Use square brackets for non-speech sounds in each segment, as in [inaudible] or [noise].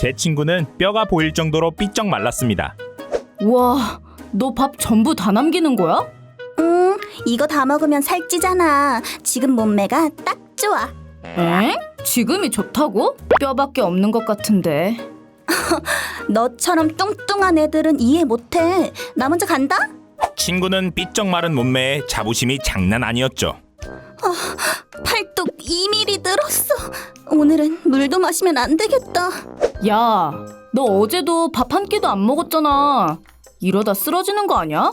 제 친구는 뼈가 보일 정도로 삐쩍 말랐습니다. 와, 너 밥 전부 다 남기는 거야? 응, 이거 다 먹으면 살찌잖아. 지금 몸매가 딱 좋아. 에? 지금이 좋다고? 뼈밖에 없는 것 같은데. [laughs] 너처럼 뚱뚱한 애들은 이해 못해. 나 먼저 간다? 친구는 삐쩍 마른 몸매에 자부심이 장난 아니었죠. 팔뚝 2mm 늘었어. 오늘은 물도 마시면 안 되겠다. 야, 너 어제도 밥 한 끼도 안 먹었잖아. 이러다 쓰러지는 거 아니야?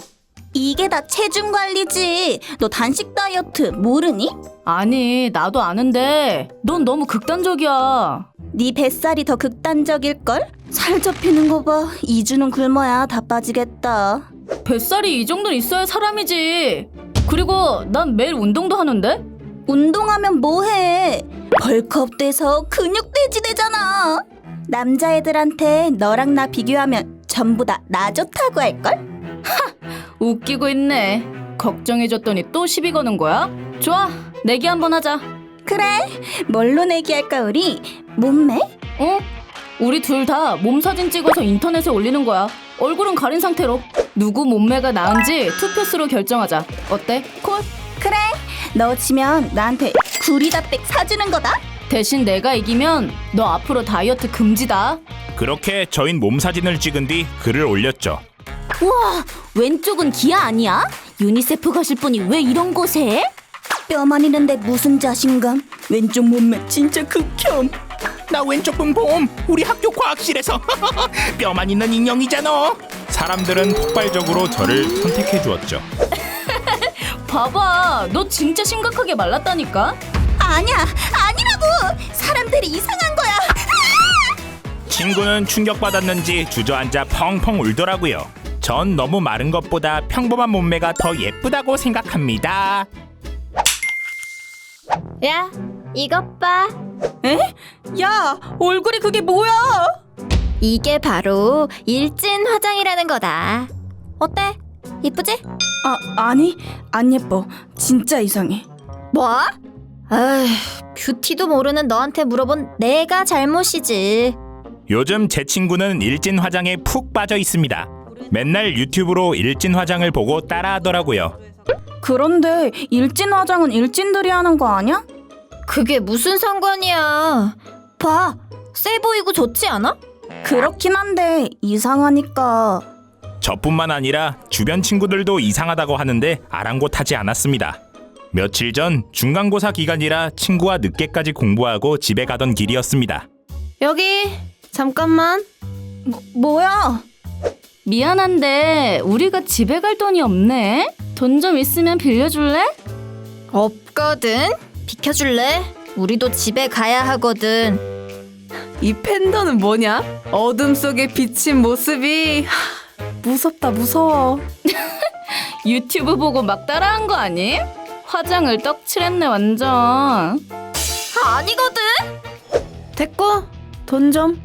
이게 다 체중 관리지. 너 단식 다이어트 모르니? 아니, 나도 아는데 넌 너무 극단적이야. 네 뱃살이 더 극단적일 걸? 살 접히는 거 봐. 2주는 굶어야 다 빠지겠다. 뱃살이 이 정도는 있어야 사람이지. 그리고 난 매일 운동도 하는데? 운동하면 뭐해? 벌크업 돼서 근육 돼지 되잖아. 남자애들한테 너랑 나 비교하면 전부 다 나 좋다고 할걸? 웃기고 있네. 걱정해줬더니 또 시비 거는 거야? 좋아, 내기 한번 하자. 그래. 뭘로 내기할까 우리? 몸매? 어? 우리 둘 다 몸 사진 찍어서 인터넷에 올리는 거야. 얼굴은 가린 상태로. 누구 몸매가 나은지 투표수로 결정하자. 어때? 콜? 그래. 너 지면 나한테 구리다백 사주는 거다. 대신 내가 이기면 너 앞으로 다이어트 금지다. 그렇게 저흰 몸 사진을 찍은 뒤 글을 올렸죠. 우와, 왼쪽은 기아 아니야? 유니세프 가실 분이 왜 이런 곳에? 뼈만 있는데 무슨 자신감? 왼쪽 몸매 진짜 극혐. 나 왼쪽 분봄 우리 학교 과학실에서 [laughs] 뼈만 있는 인형이잖아. 사람들은 폭발적으로 저를 선택해 주었죠. [laughs] 봐봐, 너 진짜 심각하게 말랐다니까? 아니야, 아니라고. 사람들이 이상한 거야. 친구는 충격받았는지 주저앉아 펑펑 울더라고요. 전 너무 마른 것보다 평범한 몸매가 더 예쁘다고 생각합니다. 야, 이것 봐. 야, 얼굴이 그게 뭐야? 이게 바로 일진 화장이라는 거다. 어때? 이쁘지? 아, 아니, 안 예뻐. 진짜 이상해. 뭐? 에휴, 뷰티도 모르는 너한테 물어본 내가 잘못이지. 요즘 제 친구는 일진 화장에 푹 빠져 있습니다. 맨날 유튜브로 일진 화장을 보고 따라하더라고요. 그런데 일진 화장은 일진들이 하는 거 아니야? 그게 무슨 상관이야. 봐, 세 보이고 좋지 않아? 그렇긴 한데 이상하니까. 저뿐만 아니라 주변 친구들도 이상하다고 하는데 아랑곳하지 않았습니다. 며칠 전 중간고사 기간이라 친구와 늦게까지 공부하고 집에 가던 길이었습니다. 여기, 잠깐만. 뭐, 뭐야? 미안한데 우리가 집에 갈 돈이 없네. 돈 좀 있으면 빌려줄래? 없거든? 비켜줄래? 우리도 집에 가야 하거든. 이 팬더는 뭐냐? 어둠 속에 비친 모습이 하, 무섭다 무서워. [laughs] 유튜브 보고 막 따라한 거 아니? 화장을 떡칠했네 완전. 아니거든? 됐고 돈 좀.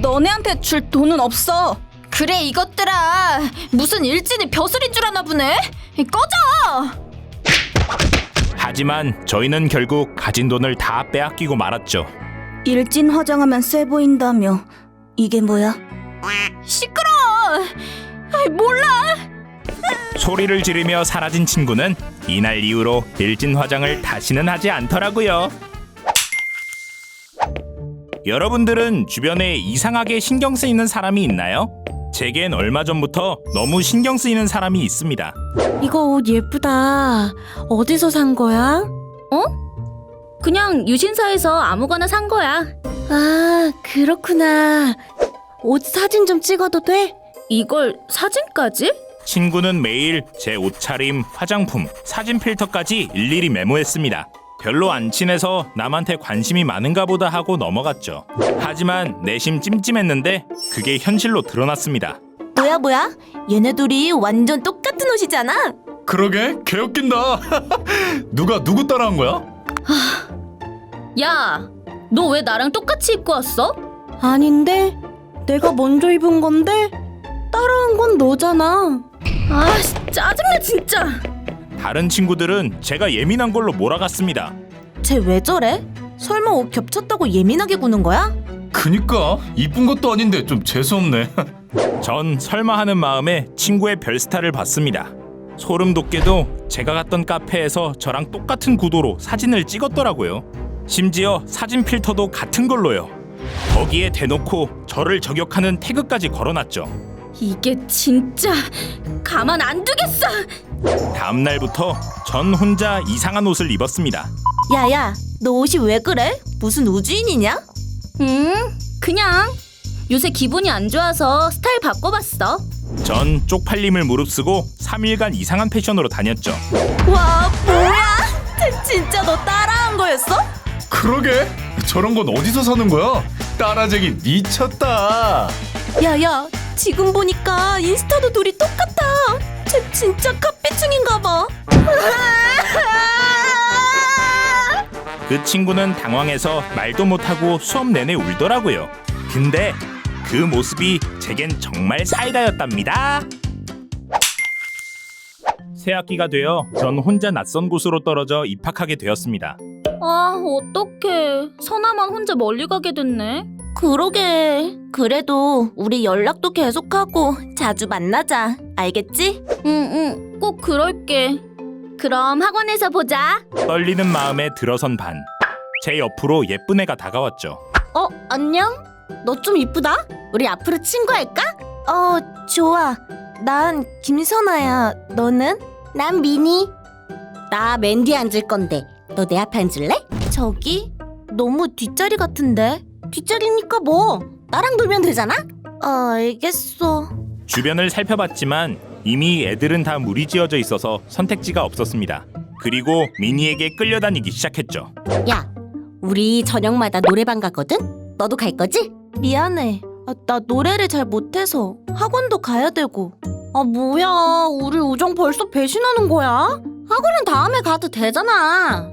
너네한테 줄 돈은 없어. 그래 이것들아 무슨 일진이 벼슬인 줄 아나 보네 꺼져 하지만 저희는 결국 가진 돈을 다 빼앗기고 말았죠. 일진 화장하면 세 보인다며. 이게 뭐야? 시끄러 아이 몰라 소리를 지르며 사라진 친구는 이날 이후로 일진 화장을 다시는 하지 않더라고요. 여러분들은 주변에 이상하게 신경 쓰이는 사람이 있나요? 제겐 얼마 전부터 너무 신경 쓰이는 사람이 있습니다. 이거 옷 예쁘다. 어디서 산 거야? 그냥 유신사에서 아무거나 산 거야. 아 그렇구나. 옷 사진 좀 찍어도 돼? 이걸 사진까지? 친구는 매일 제 옷차림, 화장품, 사진 필터까지 일일이 메모했습니다. 별로 안 친해서 남한테 관심이 많은가 보다 하고 넘어갔죠. 하지만 내심 찜찜했는데 그게 현실로 드러났습니다. 뭐야 뭐야? 얘네 둘이 완전 똑같은 옷이잖아. 그러게 개웃긴다. [laughs] 누가 누구 따라한 거야? 야, 너 왜 나랑 똑같이 입고 왔어? 아닌데 내가 먼저 입은 건데 따라한 건 너잖아. 아, 씨, 짜증나 진짜. 다른 친구들은 제가 예민한 걸로 몰아갔습니다. 쟤 왜 저래? 설마 옷 겹쳤다고 예민하게 구는 거야? 그니까 이쁜 것도 아닌데 좀 재수없네. [laughs] 전 설마 하는 마음에 친구의 별스타를 봤습니다. 소름 돋게도 제가 갔던 카페에서 저랑 똑같은 구도로 사진을 찍었더라고요. 심지어 사진 필터도 같은 걸로요. 거기에 대놓고 저를 저격하는 태그까지 걸어놨죠. 이게 진짜 가만 안 두겠어. 다음 날부터 전 혼자 이상한 옷을 입었습니다. 야야, 너 옷이 왜 그래? 무슨 우주인이냐? 음, 그냥 요새 기분이 안 좋아서 스타일 바꿔봤어. 전 쪽팔림을 무릅쓰고 3일간 이상한 패션으로 다녔죠. 와, 뭐야? 쟤 진짜 너 따라한 거였어? 그러게 저런 건 어디서 사는 거야? 따라쟁이 미쳤다. 야야, 지금 보니까 인스타도 둘이 똑같아. 쟤 진짜 카피충인가 봐. 그 친구는 당황해서 말도 못하고 수업 내내 울더라고요. 근데 그 모습이 제겐 정말 사이다였답니다. 새 학기가 되어 전 혼자 낯선 곳으로 떨어져 입학하게 되었습니다. 아, 어떡해. 선아만 혼자 멀리 가게 됐네. 그러게. 그래도 우리 연락도 계속하고 자주 만나자. 알겠지? 응, 응, 꼭 그럴게. 그럼 학원에서 보자. 떨리는 마음에 들어선 반. 제 옆으로 예쁜 애가 다가왔죠. 어, 안녕? 너 좀 이쁘다? 우리 앞으로 친구할까? 어, 좋아. 난 김선아야. 너는? 난 미니. 나 맨 뒤에 앉을 건데. 너 내 앞에 앉을래? 저기? 너무 뒷자리 같은데. 뒷자리니까 뭐? 나랑 놀면 되잖아? 어, 알겠어. 주변을 살펴봤지만 이미 애들은 다 무리지어져 있어서 선택지가 없었습니다. 그리고 미니에게 끌려다니기 시작했죠. 야, 우리 저녁마다 노래방 가거든? 너도 갈 거지? 미안해. 아, 나 노래를 잘 못해서 학원도 가야 되고. 아, 뭐야. 우리 우정 벌써 배신하는 거야? 학원은 다음에 가도 되잖아.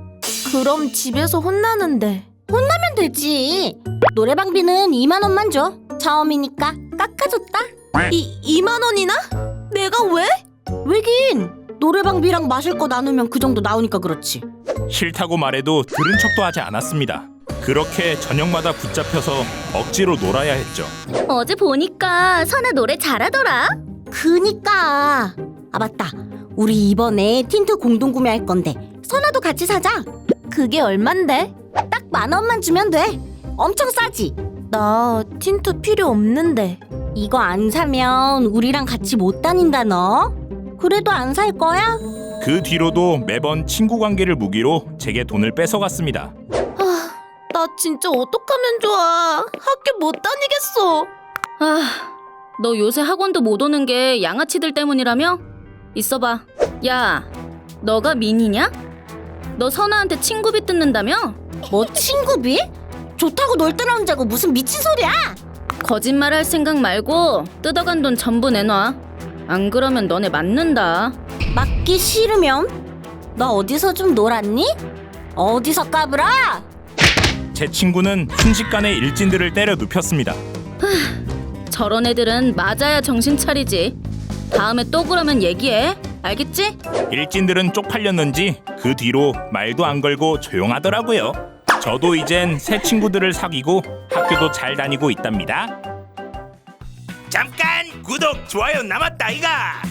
그럼 집에서 혼나는데. 혼나면 되지. 노래방비는 2만 원만 줘. 처음이니까 깎아줬다. 이 2만 원이나? 내가 왜? 왜긴? 노래방비랑 마실 거 나누면 그 정도 나오니까 그렇지. 싫다고 말해도 들은 척도 하지 않았습니다. 그렇게 저녁마다 붙잡혀서 억지로 놀아야 했죠. 어제 보니까 선아 노래 잘하더라. 그니까 아 맞다 우리 이번에 틴트 공동 구매할 건데 선아도 같이 사자 그게 얼만데? 딱만 원만 주면 돼 엄청 싸지 나 틴트 필요 없는데 이거 안 사면 우리랑 같이 못 다닌다 너 그래도 안 살 거야? 그 뒤로도 매번 친구 관계를 무기로 제게 돈을 뺏어갔습니다. 나 진짜 어떡하면 좋아 학교 못 다니겠어 아, 너 요새 학원도 못 오는 게 양아치들 때문이라며? 있어봐. 야, 너가 민이냐? 너 선아한테 친구비 뜯는다며? 뭐 친구비? 좋다고 놀 떠나온자고 무슨 미친 소리야 거짓말 할 생각 말고 뜯어간 돈 전부 내놔. 안 그러면 너네 맞는다. 맞기 싫으면 너 어디서 좀 놀았니? 어디서 까불어? 제 친구는 순식간에 일진들을 때려 눕혔습니다. 저런 애들은 맞아야 정신 차리지. 다음에 또 그러면 얘기해. 알겠지? 일진들은 쪽팔렸는지 그 뒤로 말도 안 걸고 조용하더라고요. 저도 이젠 새 친구들을 사귀고 학교도 잘 다니고 있답니다. 잠깐 구독 좋아요 남았다 이가.